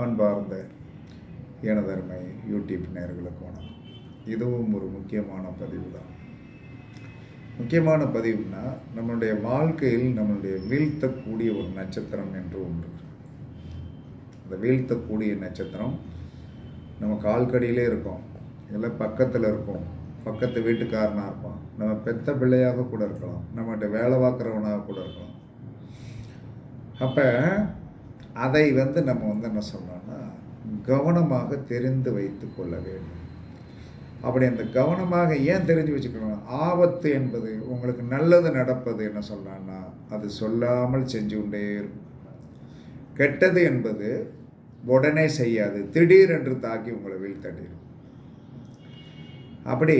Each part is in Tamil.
அன்பார்ந்த எனதருமை யூடியூப் நேர்களுக்கு வணக்கம். இதுவும் ஒரு முக்கியமான பதிவு தான் முக்கியமான பதிவுனா நம்மளுடைய வாழ்க்கையில் நம்மளுடைய வீழ்த்தக்கூடிய ஒரு நட்சத்திரம் என்று ஒன்று. அந்த வீழ்த்தக்கூடிய நட்சத்திரம் நம்ம கால்கடியிலே இருக்கோம் இல்லை பக்கத்தில் இருக்கோம் பக்கத்து வீட்டுக்காரனாக இருப்பான் நம்ம பெத்த பிள்ளையாக கூட இருக்கலாம் நம்மகிட்ட வேலை பார்க்குறவனாக கூட இருக்கலாம். அப்போ அதை வந்து நம்ம வந்து என்ன சொல்றோம்னா கவனமாக தெரிந்து வைத்து கொள்ள வேண்டும். அப்படி அந்த கவனமாக ஏன் தெரிஞ்சு வச்சுக்கணும்? ஆபத்து என்பது உங்களுக்கு நல்லது நடப்பது என்ன சொல்லலாம்னா அது சொல்லாமல் செஞ்சு கொண்டே இருக்கும். கெட்டது என்பது உடனே செய்யாது. திடீரென்று தாக்கி உங்களை வீழ்த்தடிடும் அப்படி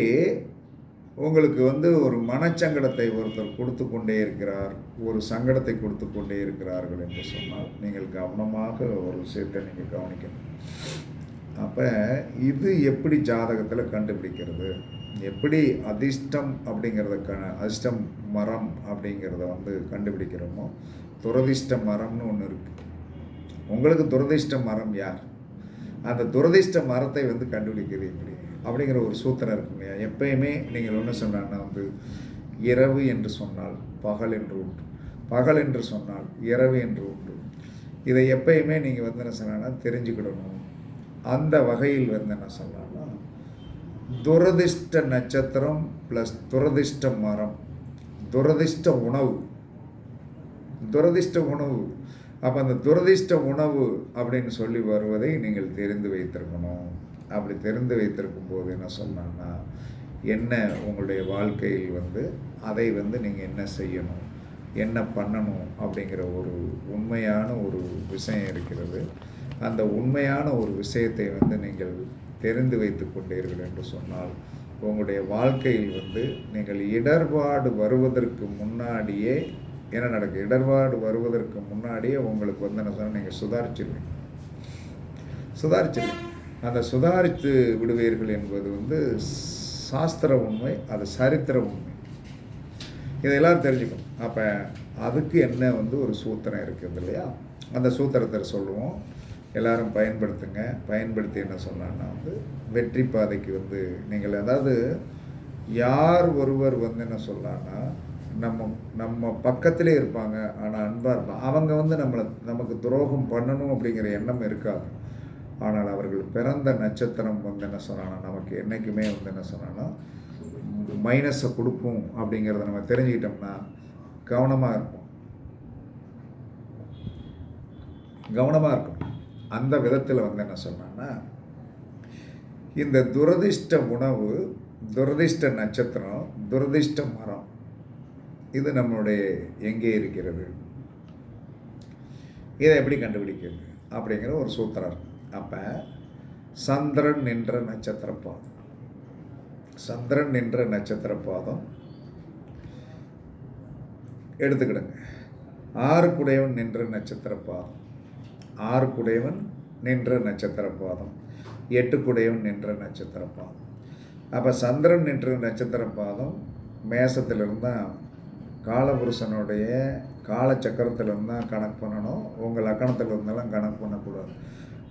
உங்களுக்கு வந்து ஒரு மனச்சங்கடத்தை ஒருத்தர் கொடுத்து கொண்டே இருக்கிறார் ஒரு சங்கடத்தை கொடுத்து கொண்டே இருக்கிறார்கள் என்று சொன்னால் நீங்கள் கவனமாக ஒரு விஷயத்தை நீங்கள் கவனிக்கணும். அப்போ இது எப்படி ஜாதகத்தில் கண்டுபிடிக்கிறது? எப்படி அதிர்ஷ்டம் அப்படிங்கிறதுக்கான அதிர்ஷ்டம் மரம் அப்படிங்கிறத வந்து கண்டுபிடிக்கிறோமோ துரதிர்ஷ்ட மரம்னு ஒன்று இருக்குது உங்களுக்கு துரதிர்ஷ்ட மரம் யார்? அந்த துரதிர்ஷ்ட மரத்தை வந்து கண்டுபிடிக்கிறது எப்படி? அப்படிங்கிற ஒரு சூத்திரம் இருக்கு இல்லையா? எப்பயுமே நீங்கள் என்ன சொன்னாங்கன்னா வந்து இரவு என்று சொன்னால் பகல் என்று உண்டு. பகல் என்று சொன்னால் இரவு என்று உண்டு. இதை எப்பயுமே நீங்கள் வந்து என்ன சொன்னா தெரிஞ்சுக்கிடணும். அந்த வகையில் வந்து என்ன சொன்னால் துரதிர்ஷ்ட நட்சத்திரம் ப்ளஸ் துரதிர்ஷ்ட மரம். துரதிர்ஷ்ட உணவு. துரதிர்ஷ்ட உணவு. அப்போ அந்த துரதிர்ஷ்ட உணவு அப்படின்னு சொல்லி வருவதை நீங்கள் தெரிந்து வைத்திருக்கணும். அப்படி தெரிந்து வைத்திருக்கும் போது என்ன சொன்னான்னா என்ன உங்களுடைய வாழ்க்கையில் வந்து அதை வந்து நீங்கள் என்ன செய்யணும் என்ன பண்ணணும் அப்படிங்கிற ஒரு உண்மையான ஒரு விஷயம் இருக்கிறது. அந்த உண்மையான ஒரு விஷயத்தை வந்து நீங்கள் தெரிந்து வைத்து கொண்டீர்கள் என்று சொன்னால் உங்களுடைய வாழ்க்கையில் வந்து நீங்கள் இடர்பாடு வருவதற்கு முன்னாடியே என்ன நடக்கும் இடர்பாடு வருவதற்கு முன்னாடியே உங்களுக்கு வந்து என்ன சொன்னால் நீங்கள் சுதாரிச்சிருவீங்க. சுதாரிச்சிருவீங்க. அந்த சுதாரித்து விடுவீர்கள் என்பது வந்து சாஸ்திர உண்மை அது சரித்திர உண்மை. இதை எல்லாரும் தெரிஞ்சுக்கணும். அப்போ அதுக்கு என்ன வந்து ஒரு சூத்திரம் இருக்குது இல்லையா? அந்த சூத்திரத்தை சொல்லுவோம். எல்லாரும் பயன்படுத்துங்க. பயன்படுத்தி என்ன சொன்னான்னா வந்து வெற்றி பாதைக்கு வந்து நீங்கள் அதாவது யார் ஒருவர் வந்து என்ன சொல்லலான்னா நம்ம நம்ம பக்கத்திலே இருப்பாங்க ஆனால் அன்பாக இருப்பாங்க அவங்க வந்து நம்மளை நமக்கு துரோகம் பண்ணணும் அப்படிங்கிற எண்ணம் இருக்காது. ஆனால் அவர்கள் பிறந்த நட்சத்திரம் வந்து என்ன சொன்னான்னா நமக்கு என்றைக்குமே வந்து என்ன சொன்னான்னா மைனஸை கொடுக்கும் அப்படிங்கிறத நம்ம தெரிஞ்சுக்கிட்டோம்னா கவனமாக இருக்கும். கவனமாக இருக்கும். அந்த விதத்தில் வந்து என்ன சொன்னான்னா இந்த துரதிர்ஷ்ட உணவு துரதிர்ஷ்ட நட்சத்திரம் துரதிர்ஷ்ட மரம் இது நம்மளுடைய எங்கே இருக்கிறது? இதை எப்படி கண்டுபிடிக்கிறது? அப்படிங்கிற ஒரு சூத்திரம் இருக்கும் அப்போ சந்திரன் நின்ற நட்சத்திர பாதம் சந்திரன் நின்ற நட்சத்திர பாதம் எடுத்துக்கிடுங்க. ஆறுக்குடையவன் நின்ற நட்சத்திர பாதம் ஆறுக்குடையவன் நின்ற நட்சத்திர பாதம் எட்டுக்குடையவன் நின்ற நட்சத்திர பாதம் அப்போ சந்திரன் நின்ற நட்சத்திர பாதம் மேசத்திலிருந்து தான் காலபுருஷனுடைய காலச்சக்கரத்திலிருந்து தான் கணக்கு பண்ணணும். உங்கள் லக்கணத்தில் இருந்தாலும் கணக்கு பண்ணக்கூடாது.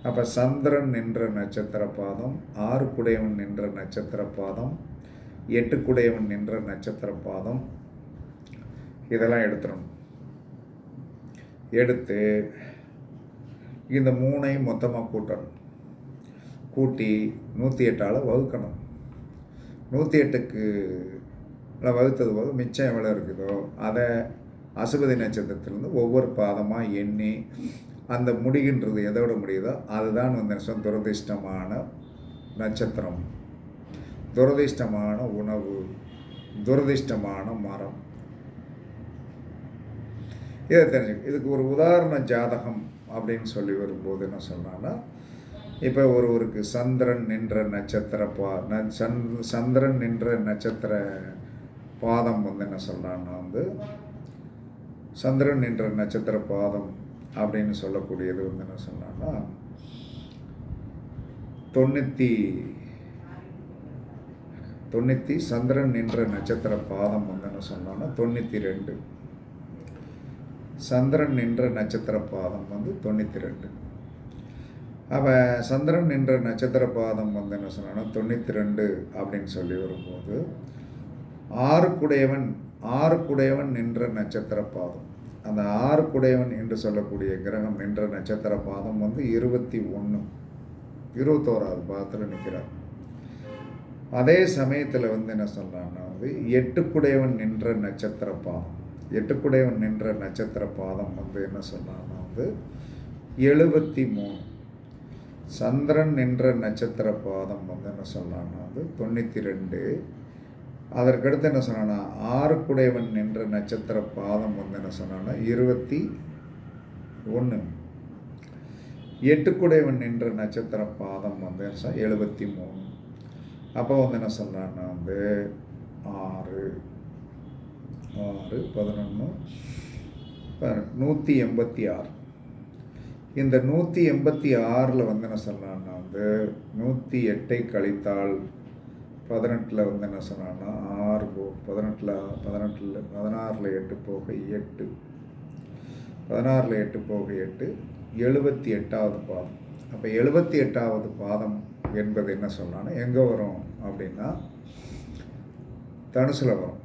அப்போ சந்திரன் நின்ற நட்சத்திர பாதம் ஆறு குடையவன் நின்ற நட்சத்திர பாதம் எட்டு குடையவன் நின்ற நட்சத்திர பாதம் இதெல்லாம் எடுத்துடணும். எடுத்து இந்த மூணையும் மொத்தமாக கூட்டணும். கூட்டி நூற்றி எட்டால் வகுக்கணும். நூற்றி எட்டுக்கு வகுத்தது போது மிச்சம் எவ்வளோ இருக்குதோ அதை அசுபதி நட்சத்திரத்திலேருந்து ஒவ்வொரு பாதமாக எண்ணி அந்த முடிகின்றது எதோட முடியுதோ அதுதான் வந்து என்ன சொல்ல துரதிர்ஷ்டமான நட்சத்திரம். துரதிர்ஷ்டமான உணவு. துரதிர்ஷ்டமான மரம். இதை தெரிஞ்சு இதுக்கு ஒரு உதாரண ஜாதகம் அப்படின்னு சொல்லி வரும்போது என்ன சொன்னான்னா இப்போ ஒருவருக்கு சந்திரன் நின்ற நட்சத்திர பா ந சந்த் சந்திரன் நின்ற நட்சத்திர பாதம் வந்து என்ன சொல்கிறான்னா வந்து சந்திரன் நின்ற நட்சத்திர பாதம் அப்படின்னு சொல்லக்கூடியது வந்து என்ன சொன்னான்னா தொண்ணூற்றி தொண்ணூற்றி சந்திரன் நின்ற நட்சத்திர பாதம் வந்து என்ன சொன்னோன்னா தொண்ணூற்றி ரெண்டு சந்திரன் நின்ற நட்சத்திர பாதம் வந்து தொண்ணூற்றி ரெண்டு அப்போ சந்திரன் நின்ற நட்சத்திர பாதம் வந்து என்ன சொன்னான்னா தொண்ணூற்றி ரெண்டு அப்படின்னு சொல்லி வரும்போது ஆறுக்குடையவன் ஆறுக்குடையவன் நின்ற நட்சத்திர பாதம். அந்த ஆறுக்குடையவன் என்று சொல்லக்கூடிய கிரகம் என்ற நட்சத்திர பாதம் வந்து இருபத்தி ஒன்று இருபத்தோராவது பாதத்தில் நிற்கிறார் அதே சமயத்தில் வந்து என்ன சொல்கிறான்னா வந்து எட்டுக்குடையவன் நின்ற நட்சத்திர பாதம். எட்டுக்குடையவன் நின்ற நட்சத்திர பாதம் வந்து என்ன சொன்னான்னா வந்து எழுபத்தி மூணு. சந்திரன் நின்ற நட்சத்திர பாதம் வந்து என்ன சொல்கிறான்னா வந்து தொண்ணூற்றி ரெண்டு. அதற்கடுத்து என்ன சொன்னான்னா ஆறுக்குடையவன் நின்ற நட்சத்திர பாதம் வந்து என்ன சொன்னான்னா இருபத்தி ஒன்று எட்டுக்குடையவன் நின்ற நட்சத்திர பாதம் வந்து எழுபத்தி மூணு. அப்போ வந்து என்ன சொல்கிறான்னா வந்து ஆறு ஆறு பதினொன்று நூற்றி எண்பத்தி ஆறு. இந்த நூற்றி எண்பத்தி ஆறில் வந்து என்ன சொல்கிறான்னா வந்து நூற்றி எட்டை கழித்தால் பதினெட்டில் வந்து என்ன சொன்னான்னா ஆறு போ பதினெட்டில் பதினெட்டில் பதினாறில் எட்டு போக எட்டு. பதினாறில் எட்டு போக எட்டு எழுபத்தி எட்டாவது பாதம். அப்போ எழுபத்தி எட்டாவது பாதம் என்பது என்ன சொன்னான்னா எங்கே வரும் அப்படின்னா தனுசில் வரும்.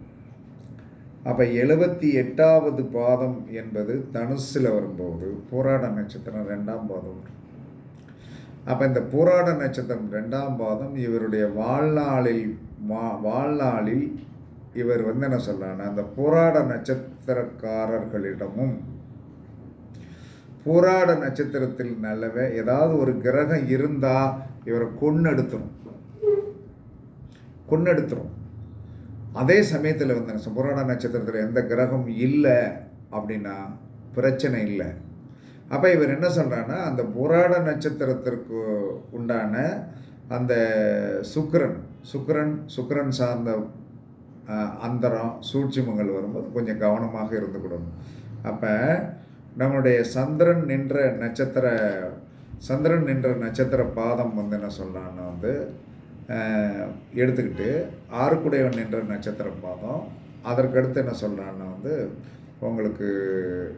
அப்போ எழுபத்தி எட்டாவது பாதம் என்பது தனுசில் வரும்போது போராட நட்சத்திரம் ரெண்டாம் பாதம் வரும். அப்போ இந்த போராட நட்சத்திரம் ரெண்டாம் பாதம் இவருடைய வாழ்நாளில் வா வாழ்நாளில் இவர் வந்து என்ன சொல்கிறான்னா அந்த போராட நட்சத்திரக்காரர்களிடமும் போராட நட்சத்திரத்தில் நல்லவே ஏதாவது ஒரு கிரகம் இருந்தால் இவரை கொன்னெடுத்துரும். கொன்னெடுத்துரும். அதே சமயத்தில் வந்து புராண நட்சத்திரத்தில் எந்த கிரகம் இல்லை அப்படின்னா பிரச்சனை இல்லை. அப்போ இவர் என்ன சொல்கிறான்னா அந்த புராண நட்சத்திரத்திற்கு உண்டான அந்த சுக்கரன் சுக்கரன் சுக்கரன் சார்ந்த அந்தரம் சூட்சிமங்கள் வரும்போது கொஞ்சம் கவனமாக இருந்துக்கிடணும் அப்போ நம்முடைய சந்திரன் நின்ற நட்சத்திர சந்திரன் நின்ற நட்சத்திர பாதம் வந்து என்ன சொல்லலான்னா வந்து எடுத்துக்கிட்டு ஆறுக்குடையவன் நின்ற நட்சத்திர பாதம் அதற்கடுத்து என்ன சொல்கிறான்னா வந்து உங்களுக்கு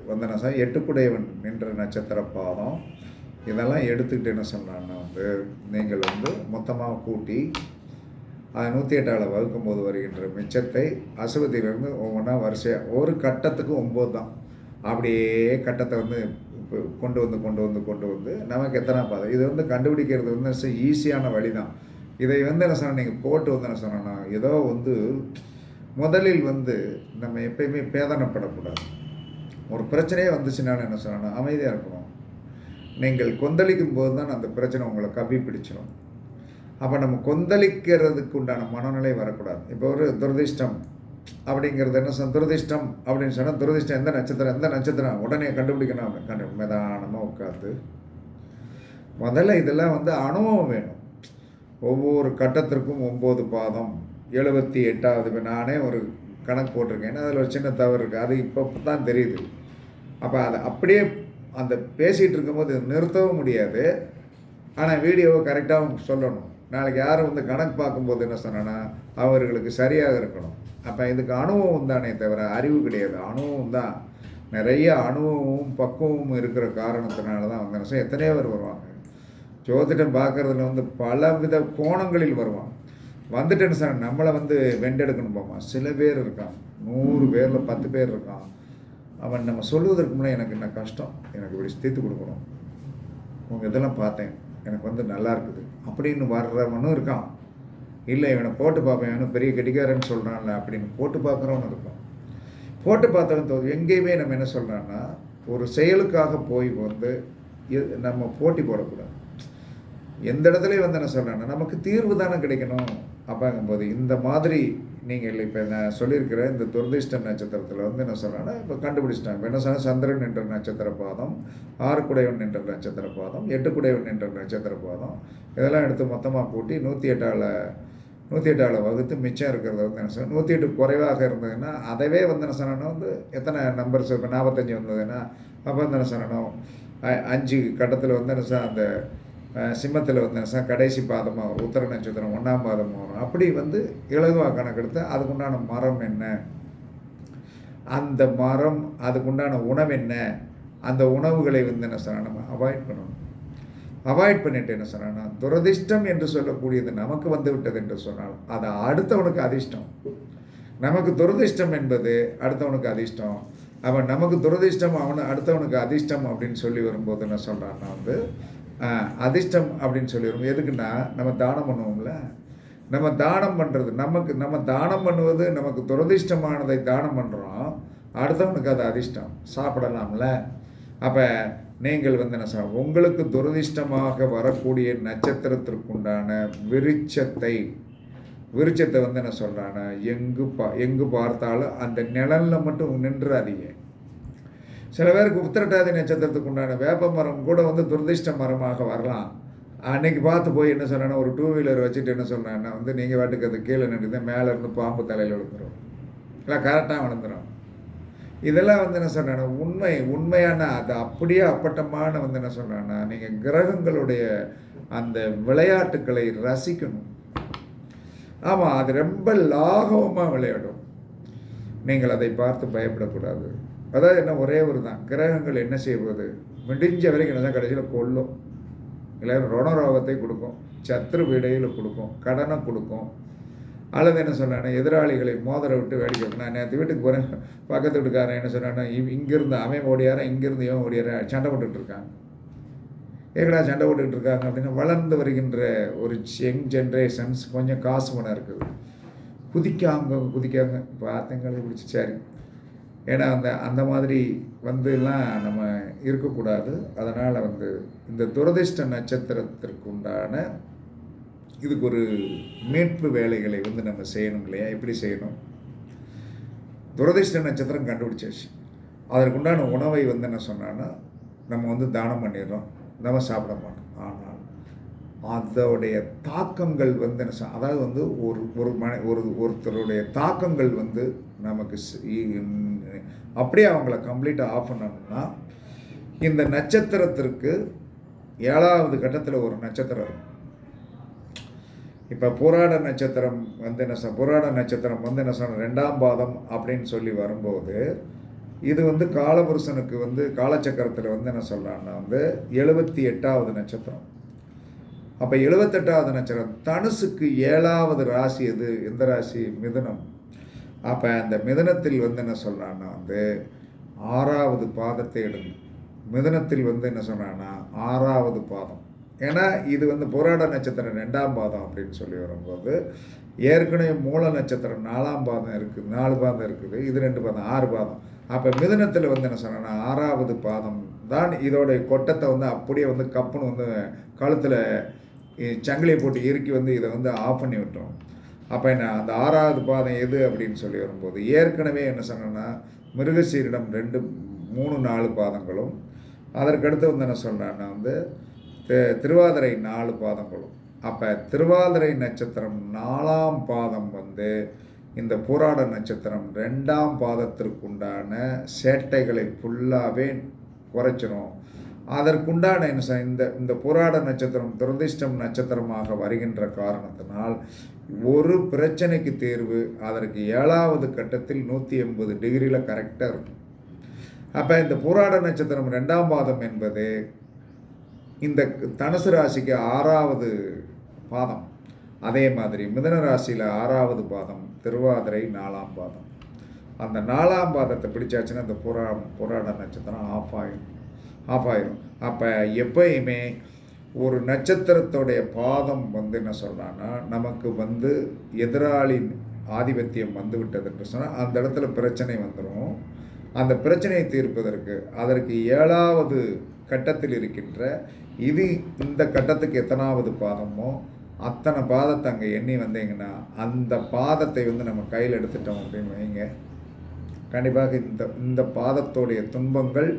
வந்து என்ன சார் எட்டுக்குடையவன் நின்ற நட்சத்திர பாதம். இதெல்லாம் எடுத்துக்கிட்டு என்ன சொன்னான்னா வந்து நீங்கள் வந்து மொத்தமாக கூட்டி அதை நூற்றி எட்டாவில் வகுக்கும் போது வருகின்ற மிச்சத்தை அசுவத்திலிருந்து ஒவ்வொன்றா வரிசையாக ஒரு கட்டத்துக்கு ஒம்பது தான். அப்படியே கட்டத்தை வந்து கொண்டு வந்து கொண்டு வந்து கொண்டு வந்து நமக்கு எத்தனை பாதை? இது வந்து கண்டுபிடிக்கிறது வந்து ஈஸியான வழி தான் இதை வந்து என்ன சொன்னால் நீங்கள் போட்டு வந்து என்ன சொன்னோன்னா ஏதோ வந்து முதலில் வந்து நம்ம எப்பயுமே பேதனப்படக்கூடாது. ஒரு பிரச்சனையே வந்துச்சுனாலும் என்ன சொல்லணும்? அமைதியாக இருக்கணும். நீங்கள் கொந்தளிக்கும் போது தான் அந்த பிரச்சனை உங்களை கவி பிடிச்சிடும் அப்போ நம்ம கொந்தளிக்கிறதுக்கு உண்டான மனநிலை வரக்கூடாது. இப்போ ஒரு துரதிர்ஷ்டம் அப்படிங்கிறது என்ன சொன்ன துரதிர்ஷ்டம் அப்படின்னு சொன்னால் துரதிர்ஷ்டம் எந்த நட்சத்திரம் எந்த நட்சத்திரம்? உடனே கண்டுபிடிக்கணும் கண்டு மெதானமாக உட்காந்து முதல்ல இதெல்லாம் வந்து அனுபவம் வேணும். ஒவ்வொரு கட்டத்திற்கும் ஒம்பது பாதம். எழுபத்தி எட்டாவது இப்போ நானே ஒரு கணக்கு போட்டிருக்கேன். அதில் ஒரு சின்ன தவறு இருக்குது அது இப்போ தான் தெரியுது. அப்போ அதை அப்படியே அந்த பேசிகிட்டு இருக்கும்போது நிறுத்தவும் முடியாது. ஆனால் வீடியோவை கரெக்டாக சொல்லணும். நாளைக்கு யாரும் வந்து கணக்கு பார்க்கும்போது என்ன சொன்னேன்னா அவர்களுக்கு சரியாக இருக்கணும். அப்போ இதுக்கு அனுபவம் தானே தவிர அறிவு கிடையாது. அனுபவம் தான். நிறைய அனுபவமும் பக்குவமும் இருக்கிற காரணத்தினால தான் வந்து எத்தனையோ பேர் வருவாங்க. ஜோதிடம் பார்க்குறதுல வந்து பல வித கோணங்களில் வருவான் வந்துட்டேன்னு சார் நம்மளை வந்து வெண்டெடுக்கணும் போமா சில பேர் இருக்கான் நூறு பேரில் பத்து பேர் இருக்கான். அவன் நம்ம சொல்லுவதற்கு முன்னே எனக்கு என்ன கஷ்டம்? எனக்கு இப்படி தீர்த்து கொடுக்கணும். உங்கள் இதெல்லாம் பார்த்தேன். எனக்கு வந்து நல்லா இருக்குது. அப்படின்னு வர்றவனும் இருக்கான். இல்லை இவனை போட்டு பார்ப்பேன். இவனும் பெரிய கெட்டிக்காரன்னு சொல்கிறான்ல அப்படின்னு போட்டு பார்க்குறவனும் இருக்கான். போட்டு பார்த்தவன் தோது எங்கேயுமே நம்ம என்ன சொல்கிறான்னா ஒரு செயலுக்காக போய் வந்து நம்ம போட்டி போடக்கூடாது. எந்த இடத்துலையும் வந்து என்ன சொல்கிறேன்னா நமக்கு தீர்வு தானே கிடைக்கணும். அப்பாங்கும்போது இந்த மாதிரி நீங்கள் இப்போ நான் சொல்லியிருக்கிற இந்த துரதிஷ்ட நட்சத்திரத்தில் வந்து என்ன சொல்கிறேன்னா இப்போ கண்டுபிடிச்சிட்டாங்க. இப்போ என்ன சொன்னால் சந்திரன் என்ற நட்சத்திர பாதம் ஆறு குடைவன் என்ற நட்சத்திர பாதம் எட்டு குடைவன் என்ற நட்சத்திர பாதம் இதெல்லாம் எடுத்து மொத்தமாக கூட்டி நூற்றி எட்டாவில் நூற்றி எட்டாவில் வகுத்து மிச்சம் இருக்கிறத வந்து என்ன சொன்னால் நூற்றி எட்டு குறைவாக இருந்ததுன்னா அதவே வந்து என்ன சொன்னோன்னா வந்து எத்தனை நம்பர்ஸ் இப்போ நாற்பத்தஞ்சு வந்ததுன்னா அப்போ வந்து என்ன சொல்லணும் அஞ்சு கட்டத்தில் வந்து என்ன அந்த சிம்மத்தில் வந்து கடைசி பாதமாக வரும் உத்தர நட்சத்திரம் ஒன்றாம் பாதமாக வரும். அப்படி வந்து இலகுவாக கணக்கெடுத்து அதுக்குண்டான மரம் என்ன? அந்த மரம் அதுக்குண்டான உணவு என்ன? அந்த உணவுகளை வந்து என்ன சொன்னால் நம்ம அவாய்ட் பண்ணணும். அவாய்ட் பண்ணிட்டு என்ன சொன்னான்னா துரதிர்ஷ்டம் என்று சொல்லக்கூடியது நமக்கு வந்து விட்டது என்று சொன்னால் அது அடுத்தவனுக்கு அதிர்ஷ்டம். நமக்கு துரதிர்ஷ்டம் என்பது அடுத்தவனுக்கு அதிர்ஷ்டம். அவன் நமக்கு துரதிர்ஷ்டம் அவனு அடுத்தவனுக்கு அதிர்ஷ்டம் அப்படின்னு சொல்லி வரும்போது என்ன சொல்கிறான்னா வந்து அதிர்ஷ்டம் அப்படின்னு சொல்லிடுவோம். எதுக்குன்னா நம்ம தானம் பண்ணுவோம்ல. நம்ம தானம் பண்ணுறது நமக்கு நம்ம தானம் பண்ணுவது நமக்கு துரதிர்ஷ்டமானதை தானம் பண்ணுறோம் அடுத்தவனுக்கு அது அதிர்ஷ்டம். சாப்பிடலாம்ல. அப்போ நீங்கள் வந்து என்ன சொல்ல உங்களுக்கு துரதிர்ஷ்டமாக வரக்கூடிய நட்சத்திரத்திற்குண்டான விருட்சத்தை விருட்சத்தை வந்து என்ன சொல்கிறான்னா எங்கு பா எங்கு பார்த்தாலும் அந்த நிழலில் மட்டும் நின்றாதீங்க. சில பேருக்கு உத்திரட்டாதி நட்சத்திரத்துக்கு உண்டான வேப்ப மரம் கூட வந்து துரதிர்ஷ்ட மரமாக வரலாம். அன்னைக்கு பார்த்து போய் என்ன சொன்னேன்னா ஒரு டூ வீலர் வச்சுட்டு என்ன சொன்னேன்னா வந்து நீங்கள் வாட்டுக்கு அது கீழே நின்றுதான் மேலே இருந்து பாம்பு தலையில் விழுந்துடும் இல்லை கரெக்டாக விழுந்துடும் இதெல்லாம் வந்து என்ன சொன்னேன்னா உண்மை உண்மையான அது அப்படியே அப்பட்டமான வந்து என்ன சொன்னேன்னா நீங்கள் கிரகங்களுடைய அந்த விளையாட்டுக்களை ரசிக்கணும். ஆமாம் அது ரொம்ப லாகவமாக விளையாடும். நீங்கள் அதை பார்த்து பயப்படக்கூடாது. அதாவது என்ன ஒரே ஒரு தான். கிரகங்கள் என்ன செய்வது? முடிஞ்ச வரைக்கும் என்ன கடைசியில் கொல்லும். இல்லை ரணரோகத்தை கொடுக்கும். சத்ரு விடையில் கொடுக்கும். கடனை கொடுக்கும். அல்லது என்ன சொன்னானே எதிராளிகளை மோதிர விட்டு வேடிக்கை நான் நேற்று வீட்டுக்கு போகிறேன் பக்கத்து வீட்டுக்காரன் என்ன சொன்னான்னா இவ் இங்கேருந்து அவன் ஓடியாரன் இங்கேருந்து இவன் ஓடியாரன் சண்டை போட்டுக்கிட்டு இருக்காங்க. ஏகடா சண்டை போட்டுக்கிட்டு இருக்காங்க அப்படின்னா வளர்ந்து வருகின்ற ஒரு யங் ஜென்ரேஷன்ஸ் கொஞ்சம் காசு பணம் இருக்குது. குதிக்காங்க குதிக்காங்க. பார்த்தங்களை பிடிச்சி சரி. ஏன்னா அந்த அந்த மாதிரி வந்துலாம் நம்ம இருக்கக்கூடாது. அதனால் வந்து இந்த துரதிர்ஷ்ட நட்சத்திரத்திற்கு உண்டான இதுக்கு ஒரு மீட்பு வேலைகளை வந்து நம்ம செய்யணும் இல்லையா? எப்படி செய்யணும்? துரதிர்ஷ்ட நட்சத்திரம் கண்டுபிடிச்சாச்சு. அதற்குண்டான உணவை வந்து என்ன சொன்னான்னா நம்ம வந்து தானம் பண்ணிடுறோம். நம்ம சாப்பிட மாட்டோம். ஆனால் அதோடைய தாக்கங்கள் வந்து என்ன அதாவது வந்து ஒரு ஒரு மன ஒரு ஒருத்தருடைய தாக்கங்கள் வந்து நமக்கு அப்படியே அவங்கள கம்ப்ளீட்டாக ஆஃப் பண்ணணும்னா இந்த நட்சத்திரத்திற்கு ஏழாவது கட்டத்தில் ஒரு நட்சத்திரம் இருக்கும் இப்போ புராட நட்சத்திரம் வந்து என்ன சொல் புராட நட்சத்திரம் வந்து என்ன சொன்ன ரெண்டாம் பாதம் அப்படின்னு சொல்லி வரும்போது இது வந்து காலபுருஷனுக்கு வந்து காலச்சக்கரத்தில் வந்து என்ன சொல்லலாம்னா வந்து எழுபத்தி எட்டாவது நட்சத்திரம். அப்போ எழுபத்தெட்டாவது நட்சத்திரம் தனுசுக்கு ஏழாவது ராசி எது? எந்த ராசி? மிதுனம். அப்போ அந்த மிதனத்தில் வந்து என்ன சொல்கிறான்னா வந்து ஆறாவது பாதத்தை எடுங்க மிதனத்தில் வந்து என்ன சொல்கிறான்னா ஆறாவது பாதம். ஏன்னா இது வந்து போராட நட்சத்திரம் ரெண்டாம் பாதம் அப்படின்னு சொல்லி வரும்போது ஏற்கனவே மூல நட்சத்திரம் நாலாம் பாதம் இருக்குது நாலு பாதம் இருக்குது இது ரெண்டு பாதம் ஆறு பாதம். அப்போ மிதனத்தில் வந்து என்ன சொன்னேன்னா ஆறாவது பாதம் தான் இதோடைய கொட்டத்தை வந்து அப்படியே வந்து கப்புன்னு வந்து கழுத்தில் சங்கிலியை போட்டு இறுக்கி வந்து இதை வந்து ஆஃப் பண்ணி விட்டோம். அப்போ என்ன அந்த ஆறாவது பாதம் எது அப்படின்னு சொல்லி வரும்போது ஏற்கனவே என்ன சொன்னேன்னா மிருகசீரிடம் ரெண்டு மூணு நாலு பாதங்களும் அதற்கடுத்து வந்து என்ன சொன்னேன்னா வந்து திருவாதிரை நாலு பாதங்களும். அப்போ திருவாதிரை நட்சத்திரம் நாலாம் பாதம் வந்து இந்த போராட நட்சத்திரம் ரெண்டாம் பாதத்திற்குண்டான சேட்டைகளை ஃபுல்லாகவே குறைச்சிரும். அதற்குண்டான என்ன இந்த இந்த புராட நட்சத்திரம் துரதிர்ஷ்டம் நட்சத்திரமாக வருகின்ற காரணத்தினால் ஒரு பிரச்சனைக்கு தேர்வு அதற்கு ஏழாவது கட்டத்தில் நூற்றி எண்பது டிகிரியில் கரெக்டாக இருக்கும். அப்போ இந்த புராட நட்சத்திரம் ரெண்டாம் பாதம் என்பது இந்த தனுசு ராசிக்கு ஆறாவது பாதம். அதே மாதிரி மிதன ராசியில் ஆறாவது பாதம் திருவாதிரை நாலாம் பாதம். அந்த நாலாம் பாதத்தை பிடிச்சாச்சுன்னா அந்த புறா புராட நட்சத்திரம் ஆஃப் ஆகிடும் ஆஃப் ஆயிரும் அப்போ எப்பயுமே ஒரு நட்சத்திரத்தோடைய பாதம் வந்து என்ன சொல்கிறான்னா நமக்கு வந்து எதிராளியின் ஆதிபத்தியம் வந்து என்று சொன்னால் அந்த இடத்துல பிரச்சனை வந்துடும் அந்த பிரச்சனையை தீர்ப்பதற்கு அதற்கு ஏழாவது கட்டத்தில் இருக்கின்ற இது இந்த கட்டத்துக்கு எத்தனாவது பாதமோ அத்தனை பாதத்தை அங்கே எண்ணி வந்தீங்கன்னா அந்த பாதத்தை வந்து நம்ம கையில் எடுத்துட்டோம் அப்படின்னு வைங்க. கண்டிப்பாக இந்த இந்த பாதத்தோடைய துன்பங்கள்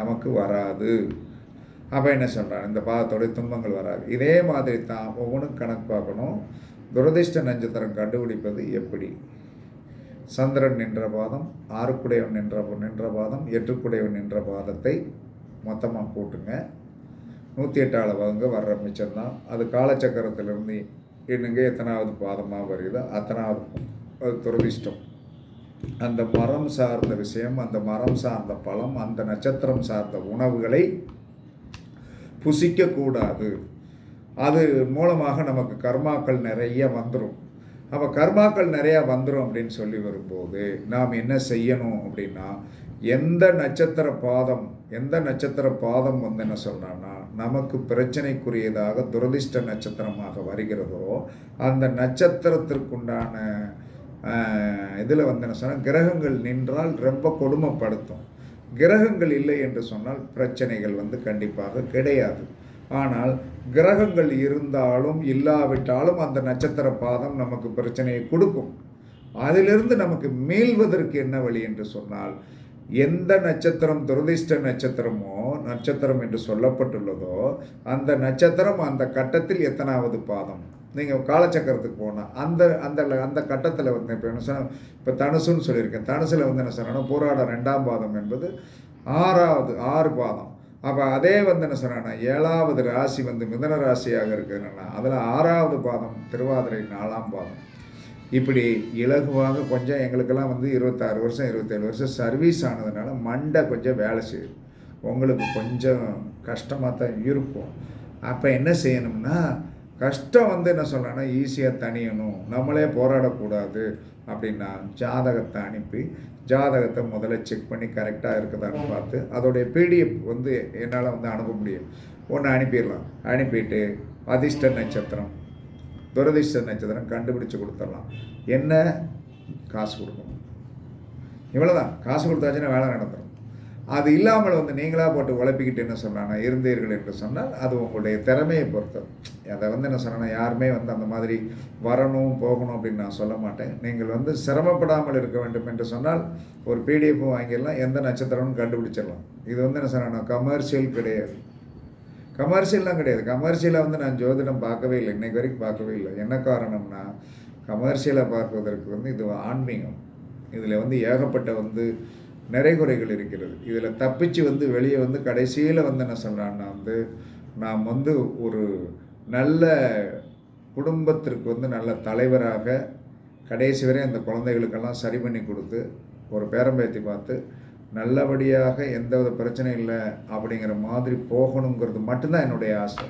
நமக்கு வராது. அப்போ என்ன சொல்கிறான் இந்த பாதத்தோடைய துன்பங்கள் வராது. இதே மாதிரி தான் ஒவ்வொன்றும் கணக்கு பார்க்கணும். துரதிர்ஷ்ட நட்சத்திரம் கண்டுபிடிப்பது எப்படி? சந்திரன் நின்ற பாதம் ஆறுக்குடையவன் நின்ற நின்ற பாதம் எட்டுக்குடையவன் நின்ற பாதத்தை மொத்தமாக கூட்டுங்க. நூற்றி எட்டாவது பாதங்க வர்ற மிச்சம்தான். அது காலச்சக்கரத்திலிருந்து என்னங்க எத்தனாவது பாதமாக வருதோ? அத்தனாவது அது துரதிஷ்டம். அந்த மரம் சார்ந்த விஷயம் அந்த மரம் சார்ந்த பழம் அந்த நட்சத்திரம் சார்ந்த உணவுகளை புசிக்கக்கூடாது அது மூலமாக நமக்கு கர்மாக்கள் நிறைய வந்துடும் அப்போ கர்மாக்கள் நிறையா வந்துடும் அப்படின்னு சொல்லி வரும்போது நாம் என்ன செய்யணும் அப்படின்னா எந்த நட்சத்திர பாதம் எந்த நட்சத்திர பாதம் வந்து என்ன சொல்கிறான்னா நமக்கு பிரச்சனைக்குரியதாக துரதிர்ஷ்ட நட்சத்திரமாக வருகிறதோ அந்த நட்சத்திரத்திற்குண்டான இதில் வந்து என்ன சொன்னால் கிரகங்கள் நின்றால் ரொம்ப கொடுமைப்படுத்தும். கிரகங்கள் இல்லை என்று சொன்னால் பிரச்சனைகள் வந்து கண்டிப்பாக கிடையாது. ஆனால் கிரகங்கள் இருந்தாலும் இல்லாவிட்டாலும் அந்த நட்சத்திர பாதம் நமக்கு பிரச்சனையை கொடுக்கும். அதிலிருந்து நமக்கு மீள்வதற்கு என்ன வழி என்று சொன்னால் எந்த நட்சத்திரம் துரதிர்ஷ்ட நட்சத்திரமோ நட்சத்திரம் என்று சொல்லப்பட்டுள்ளதோ அந்த நட்சத்திரம் அந்த கட்டத்தில் எத்தனாவது பாதம்? நீங்கள் காலச்சக்கரத்துக்கு போனால் அந்த அந்த அந்த கட்டத்தில் வந்து இப்போ என்ன சொன்னால் இப்போ தனுசுன்னு சொல்லியிருக்கேன். தனுசில் வந்து என்ன சொன்னால் போராட ரெண்டாம் பாதம் என்பது ஆறாவது ஆறு பாதம். அப்போ அதே வந்து என்ன சொன்னா ஏழாவது ராசி வந்து மிதன ராசியாக இருக்குதுன்னா அதில் ஆறாவது பாதம் திருவாதிரை நாலாம் பாதம். இப்படி இலகுவாக கொஞ்சம் எங்களுக்கெல்லாம் வந்து இருபத்தாறு வருஷம் இருபத்தேழு வருஷம் சர்வீஸ் ஆனதுனால மண்டை கொஞ்சம் வேலை செய்யும் உங்களுக்கு கொஞ்சம் கஷ்டமாக தான் இருக்கும். அப்போ என்ன செய்யணும்னா கஷ்டம் வந்து என்ன சொல்லணும்னா ஈஸியாக தணியணும். நம்மளே போராடக்கூடாது அப்படின்னா ஜாதகத்தை அனுப்பி ஜாதகத்தை முதல்ல செக் பண்ணி கரெக்டாக இருக்குதான்னு பார்த்து அதோடைய பிடிஎஃப் வந்து என்னால் வந்து அனுப்ப முடியும். ஒன்று அனுப்பிடலாம். அனுப்பிட்டு அதிர்ஷ்ட நட்சத்திரம் துரதிர்ஷ்ட நட்சத்திரம் கண்டுபிடிச்சு கொடுத்துடலாம். என்ன? காசு கொடுக்கணும். இவ்வளோதான் காசு கொடுத்தாச்சுன்னா வேலை நடத்துகிறோம் அது இல்லாமல் வந்து நீங்களாக போட்டு உழைப்பிக்கிட்டு என்ன சொன்னாங்க இருந்தீர்கள் என்று சொன்னால் அது உங்களுடைய திறமையை பொறுத்தது. அதை வந்து என்ன சொன்னேன்னா யாருமே வந்து அந்த மாதிரி வரணும் போகணும் அப்படின்னு நான் சொல்ல மாட்டேன். நீங்கள் வந்து சிரமப்படாமல் இருக்க வேண்டும் என்று சொன்னால் ஒரு பிடிஎஃப் வாங்கிடலாம் எந்த நட்சத்திரம்னு கண்டுபிடிச்சிடலாம். இது வந்து என்ன சொன்னேன்னா கமர்ஷியல் கிடையாது. கமர்ஷியல்லாம் கிடையாது. கமர்ஷியலாக வந்து நான் ஜோதிடம் பார்க்கவே இல்லை. இன்றைக்கு வரைக்கும் பார்க்கவே இல்லை. என்ன காரணம்னா கமர்ஷியலை பார்ப்பதற்கு வந்து இது ஆன்மீகம். இதில் வந்து ஏகப்பட்ட வந்து நிறைகுறைகள் இருக்கிறது. இதில் தப்பிச்சு வந்து வெளியே வந்து கடைசியில் வந்து என்ன சொல்கிறான்னா வந்து நாம் வந்து ஒரு நல்ல குடும்பத்திற்கு வந்து நல்ல தலைவராக கடைசி வரை அந்த குழந்தைகளுக்கெல்லாம் சரி பண்ணி கொடுத்து ஒரு பேரம்பேத்தி பார்த்து நல்லபடியாக எந்த வித பிரச்சனையும் இல்லை அப்படிங்கிற மாதிரி போகணுங்கிறது மட்டும்தான் என்னுடைய ஆசை.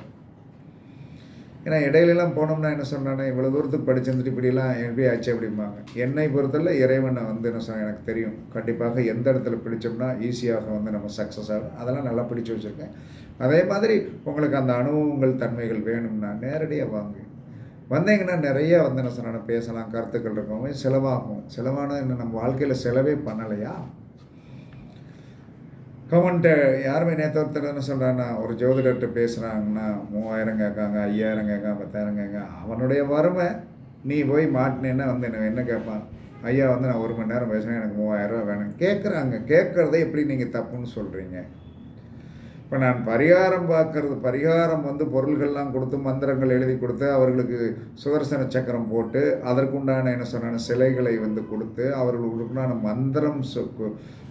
ஏன்னா இடையிலலாம் போனோம்னா என்ன சொன்னானே இவ்வளோ தூரத்துக்கு படிச்சிருந்துட்டு இப்படிலாம் எப்படி ஆச்சு? அப்படிம்பாங்க. என்னை பொறுத்தவரை இறைவனை வந்து என்ன சொன்ன எனக்கு தெரியும். கண்டிப்பாக எந்த இடத்துல பிடிச்சோம்னா ஈஸியாக வந்து நம்ம சக்ஸஸ் ஆகும். அதெல்லாம் நல்லா பிடிச்சி வச்சுருக்கேன். அதே மாதிரி உங்களுக்கு அந்த அனுபவங்கள் தன்மைகள் வேணும்னா நேரடியாக வாங்க. வந்தீங்கன்னா நிறைய வந்து என்ன சொன்ன பேசலாம் கருத்துக்கள் இருக்கவங்க செலவாகும். செலவானது என்ன நம்ம வாழ்க்கையில் செலவே பண்ணலையா? கமெண்ட்டை யாருமே நேற்று ஒருத்தர் என்ன சொல்கிறான்னா ஒரு ஜோதிடர்கிட்ட பேசுகிறாங்கன்னா மூவாயிரம் கேட்காங்க ஐயாயிரம் கேட்காங்க பத்தாயிரம் கேட்காங்க. அவனுடைய வறுமை நீ போய் மாட்டினேன்னா வந்து எனக்கு என்ன கேட்பான்? ஐயா வந்து நான் ஒரு மணி நேரம் பேசுகிறேன் எனக்கு மூவாயிரரூவா வேணும். கேட்குறாங்க கேட்குறத எப்படி நீங்கள் தப்புன்னு சொல்கிறீங்க இப்போ நான் பரிகாரம் பார்க்கறது பரிகாரம் வந்து பொருள்கள்லாம் கொடுத்து மந்திரங்கள் எழுதி கொடுத்து அவர்களுக்கு சுதர்சன சக்கரம் போட்டு அதற்குண்டான என்ன சொன்ன சிலைகளை வந்து கொடுத்து அவர்களுக்குண்டான மந்திரம்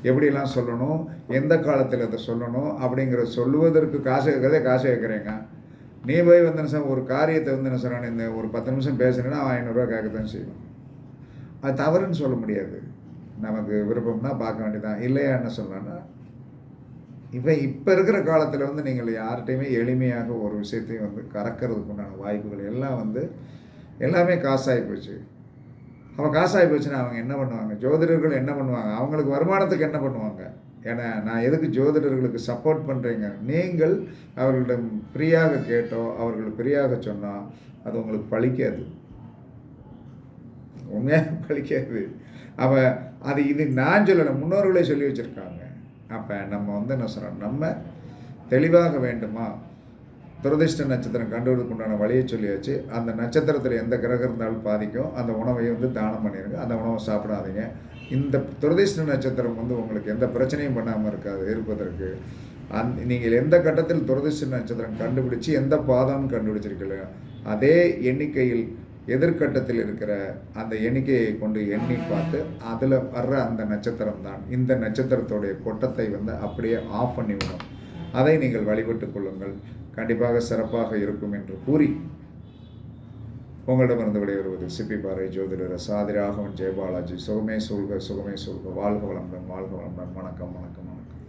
எப்படிலாம் சொல்லணும் எந்த காலத்தில் அதை சொல்லணும் அப்படிங்கிற சொல்லுவதற்கு காசு இருக்கிறதே காசு கேட்குறேங்க நீ போய் வந்து என்ன ஒரு காரியத்தை வந்து என்ன சொன்னான் இந்த ஒரு பத்து நிமிஷம் பேசுனேன்னா அவன் ஐநூறுரூவா தான் செய்வான். அது தவறுன்னு சொல்ல முடியாது. நமக்கு விருப்பம்னா பார்க்க வேண்டியதான் இல்லையா என்ன சொன்னான்னா இப்போ இப்போ இருக்கிற காலத்தில் வந்து நீங்கள் யார்கிட்டையுமே எளிமையாக ஒரு விஷயத்தையும் வந்து கறக்கிறதுக்கு உண்டான வாய்ப்புகள் எல்லாம் வந்து எல்லாமே காசாகி போச்சு. அவன் காசாகி போச்சுன்னா அவங்க என்ன பண்ணுவாங்க? ஜோதிடர்கள் என்ன பண்ணுவாங்க? அவங்களுக்கு வருமானத்துக்கு என்ன பண்ணுவாங்க? ஏன்னா நான் எதுக்கு ஜோதிடர்களுக்கு சப்போர்ட் பண்ணுறீங்க நீங்கள் அவர்களிடம் ஃப்ரீயாக கேட்டோ அவர்கள் ஃப்ரீயாக சொன்னால் அது உங்களுக்கு பழிக்காது. உண்மையாக பழிக்காது. அவன் அது இது நான் சொல்லலை முன்னோர்களே சொல்லி வச்சுருக்காங்க. அப்போ நம்ம வந்து என்ன சொல்கிறோம் நம்ம தெளிவாக வேண்டுமா? துரதிர்ஷ்ட நட்சத்திரம் கண்டுபிடிக்கு உண்டான வழியை சொல்லியாச்சு. அந்த நட்சத்திரத்தில் எந்த கிரகம் இருந்தாலும் பாதிக்கும். அந்த உணவை வந்து தானம் பண்ணிடுங்க அந்த உணவை சாப்பிடாதீங்க. இந்த துரதிர்ஷ்ட நட்சத்திரம் வந்து உங்களுக்கு எந்த பிரச்சனையும் பண்ணாமல் இருக்காது இருப்பதற்கு. அந் நீங்கள் எந்த கட்டத்தில் துரதிர்ஷ்ட நட்சத்திரம் கண்டுபிடிச்சி எந்த பாதம்னு கண்டுபிடிச்சிருக்கீங்களோ அதே எண்ணிக்கையில் எதிர்கட்டத்தில் இருக்கிற அந்த எண்ணிக்கையை கொண்டு எண்ணி பார்த்து அதில் வர்ற அந்த நட்சத்திரம் தான். இந்த நட்சத்திரத்துடைய கொட்டத்தை வந்து அப்படியே ஆஃப் பண்ணிவிடும் அதை நீங்கள் வழிபட்டு கொள்ளுங்கள். கண்டிப்பாக சிறப்பாக இருக்கும் என்று கூறி உங்களிடமிருந்து விடைபெறுவது சிப்பிப்பாறை ஜோதிடர் சாதி ராகவன் ஜெயபாலாஜி சுகமே சொல்க சுகமே சொல்க வாழ்க வளமுடன் வாழ்க வளமுடன். வணக்கம் வணக்கம் வணக்கம்.